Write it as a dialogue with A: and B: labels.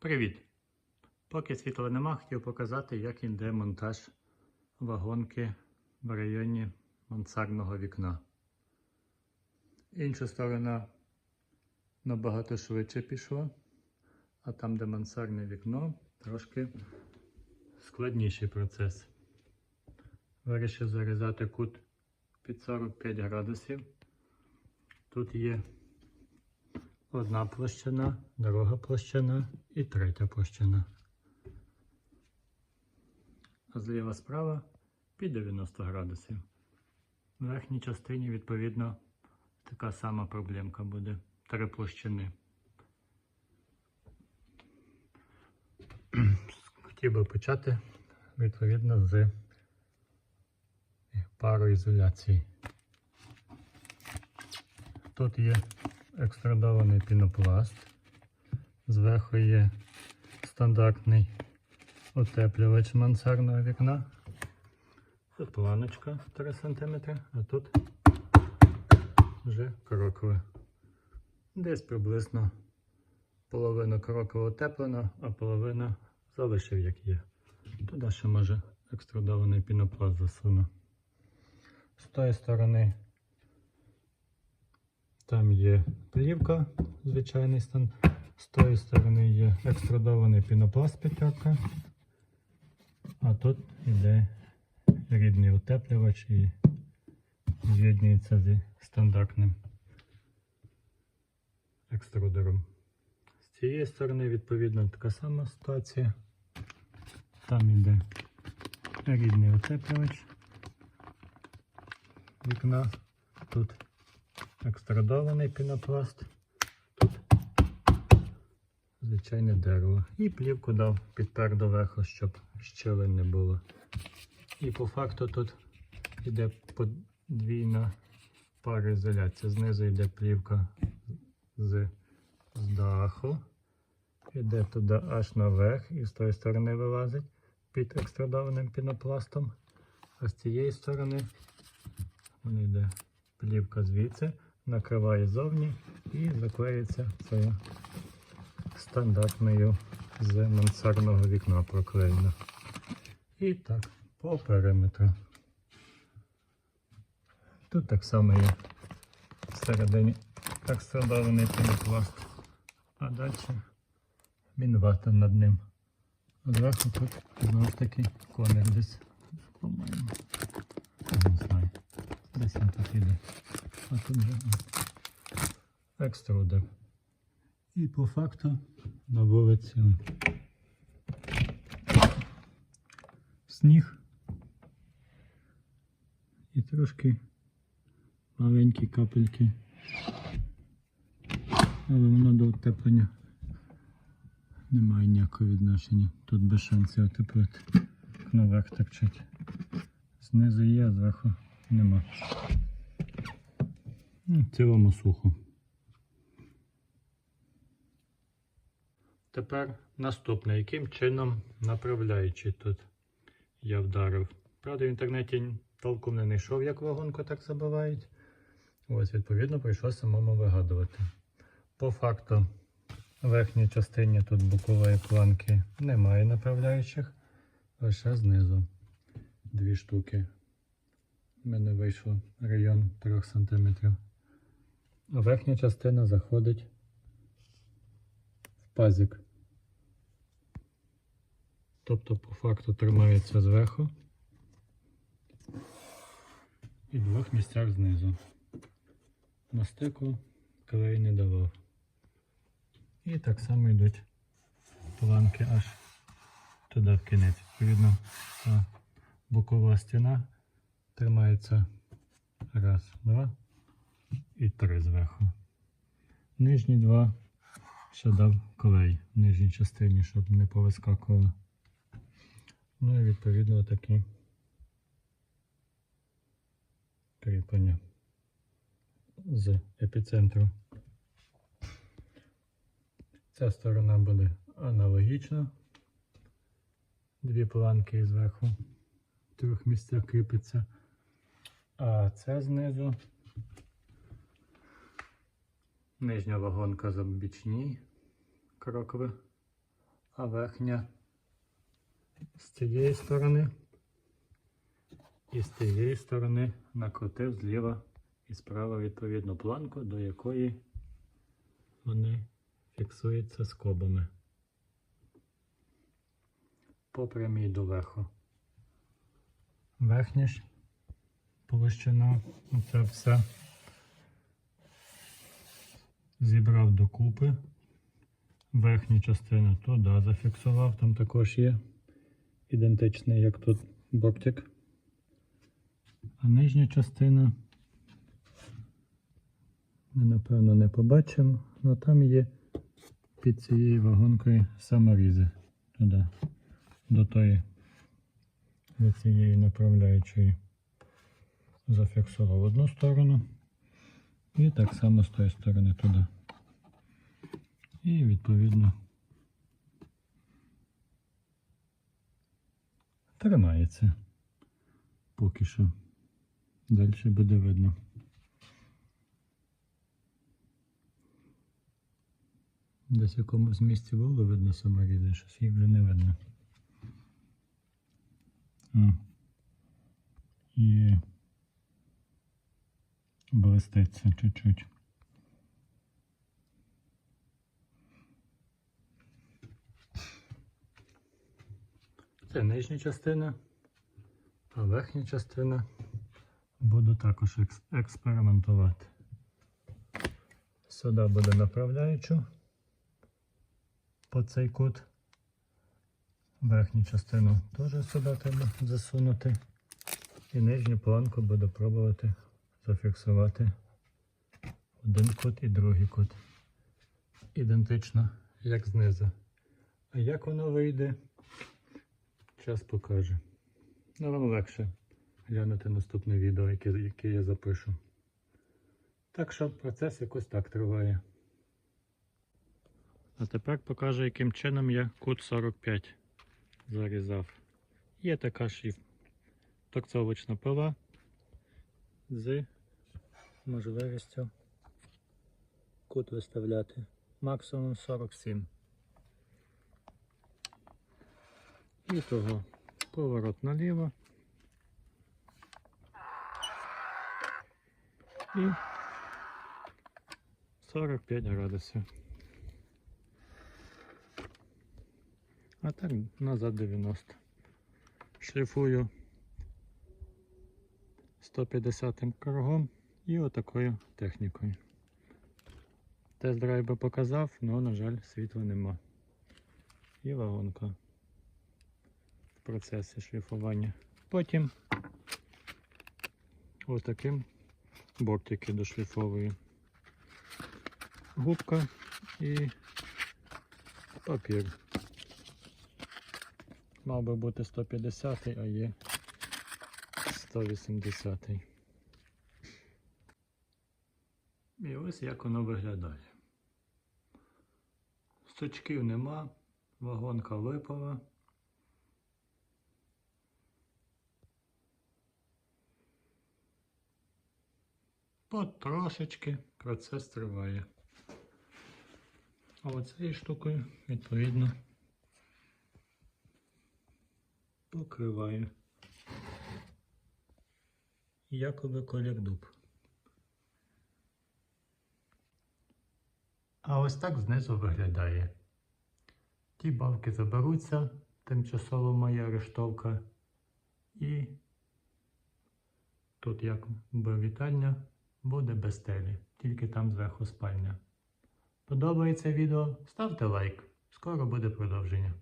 A: Привіт! Поки світла нема, хотів показати, як іде монтаж вагонки в районі мансардного вікна. Інша сторона набагато швидше пішла, а там, де мансардне вікно, трошки складніший процес. Вирішив зарізати кут під 45 градусів. Тут є одна площина, друга площина і третя площина. А зліва справа під 90 градусів. В верхній частині, відповідно, така сама проблемка буде. Три площини. Хотів би почати відповідно з пароізоляції. Тут є екстрадований пінопласт. Зверху є стандартний утеплювач мансардного вікна. Тут планочка 3 см, а тут вже крокове. Десь приблизно половина кроково утеплена, а половина залишив як є. Туди ще може екстрадований пінопласт засуну. З тої сторони там є плівка, звичайний стан. З тої сторони є екстрадований пінопласт п'ятерка. А тут йде рідний утеплювач і з'єднується зі стандартним екструдером. З цієї сторони, відповідно, така сама ситуація. Там йде рідний утеплювач вікна. Тут екстрадований пінопласт. Тут звичайне дерево. І плівку дав підпер до верху, щоб щелин не було. І по факту тут йде подвійна пароізоляція. Знизу йде плівка з, з даху. Іде туди аж наверх і з тої сторони вилазить під екстрадованим пінопластом. А з цієї сторони вона йде плівка звідси, накриває зовні і заклеїться цією стандартною з мансардного вікна проклеєно. І так, по периметру. Тут так само є всередині екстрадований пінопласт, а далі мінвата над ним. Зверху тут знову ж таки конер десь, по-моєму. Не знаю. Десь він тут іде. А тут вже екструдер. І по факту на вулиці сніг і трошки маленькі капельки. Але воно до утеплення немає ніякого відношення. Тут без шансів утеплити. Наверх торчить. Знизу є, а зверху нема. Ну, В цілому сухо. Тепер наступне. Яким чином направляючи тут я вдарив. Правда, в інтернеті толком не знайшов, як вагонку так забивають. Ось, відповідно, прийшлося самому вигадувати. По факту, в верхній частині тут бокової планки немає направляючих, лише знизу дві штуки. У мене вийшло район 3 см. Верхня частина заходить в пазик. Тобто по факту тримається зверху і в двох місцях знизу. На стику клей не давав. І так само йдуть планки аж туди в кінець. Відповідно, бокова стіна тримається раз, два і три зверху. Нижні два ще дав клей в нижній частині, щоб не повискакувало. Ну і відповідно такі кріплення з епіцентру. Ця сторона буде аналогічна. Дві планки зверху в трьох місцях кріпиться. А це знизу нижня вагонка бічні крокове а верхня з цієї сторони. І з тієї сторони накрутив зліва і справа відповідно планку, до якої вони фіксуються скобами по прямій до верху. Верхня ж площина, оця вся зібрав докупи. Верхню частину туди зафіксував, там також є ідентичний, як тут бортик. А нижня частина ми напевно не побачимо, але там є під цією вагонкою саморізи туди, до тої, до цієї направляючої. Зафіксував одну сторону і так само з тої сторони туди. І відповідно тримається поки що. Далі буде видно. Десь в якомусь місці було видно саморізи, щось їх вже не видно. А. блиститься чуть-чуть. Це нижня частина, а верхня частина буду також екс- експериментувати. Сюди буде направляючу по цей кут. Верхню частину теж сюди треба засунути. І нижню планку буду пробувати зафіксувати один кут і другий кут. Ідентично, як знизу. А як воно вийде, час покаже. Ну, вам легше глянути наступне відео, яке, яке я запишу. Так що процес якось так триває. А тепер покажу, яким чином я кут 45 зарізав. Є така ж і торцовочна пила з можливістю кут виставляти максимум 47. І того поворот наліво. І 45 градусів. А так назад 90. Шліфую 150 кругом і отакою технікою. Тест-драйв би показав, але, на жаль, світла нема. І вагонка в процесі шліфування. Потім отаким бортики дошліфовую. Губка і папір. Мав би бути 150, а є 180. І ось як воно виглядає. Сточків нема, вагонка випала. Потрошечки процес триває. А оцією штукою, відповідно, покриваю. Якоби колір дуб. А ось так знизу виглядає. Ті балки заберуться, тимчасово моя арештовка. І тут якби вітальня буде без стелі, тільки там зверху спальня. Подобається відео? Ставте лайк. Скоро буде продовження.